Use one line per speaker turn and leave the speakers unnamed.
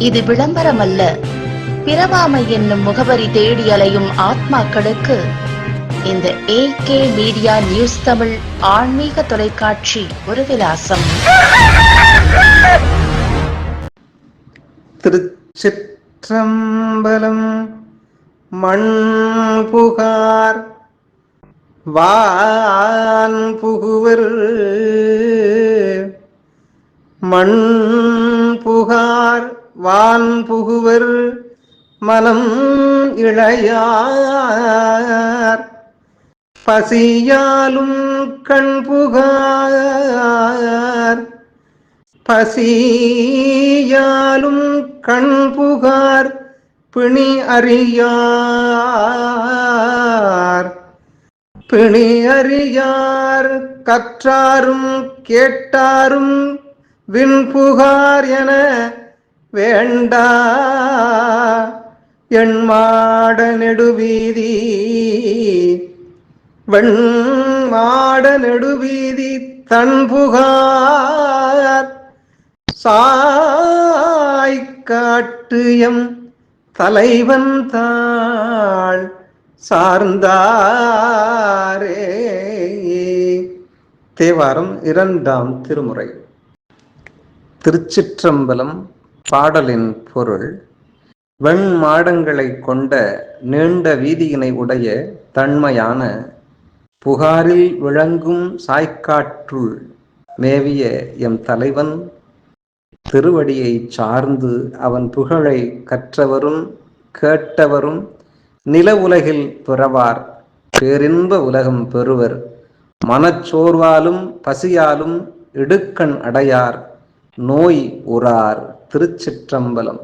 இது விளம்பரம் அல்ல பிரபாமை என்னும் முகவரி தேடி அலையும் ஆத்மாக்களுக்கு இந்த A K media news Tamil ஆன்மீக தொலைக்காட்சி ஒரு விலாசம்.
திருச்சிற்றம்பலம் மண் புகார் வான் புகுவர் மண் புகார் வான் புகுவர் மனம் இளையார். பசியாலும் கண் புகார். பசியாலும் கண் புகார் பிணி அறியார். பிணி அறியார் கற்றாரும் கேட்டாரும் விண்புகார் என வேண்டா. என் மாட நெடுவீதி வெண் மாட நெடுவீதி தன் தன்புகார் சாய்க்காட்டு எம் தலைவன் தாள் சார்ந்தாரே. தேவாரம் இரண்டாம் திருமுறை. திருச்சிற்றம்பலம் பாடலின் பொருள் வெண் மாடங்களை கொண்ட நீண்ட வீதியினை உடைய தன்மையான புகாரில் விளங்கும் சாய்க்காற்றுள் மேவிய எம் தலைவன் திருவடியை சார்ந்து அவன் புகழை கற்றவரும் கேட்டவரும் நில உலகில் பிறவார். பேரின்ப உலகம் பெறுவர். மனச்சோர்வாலும் பசியாலும் இடுக்கண் அடையார். நோய் உறார் திருச்சிற்றம்பலம்.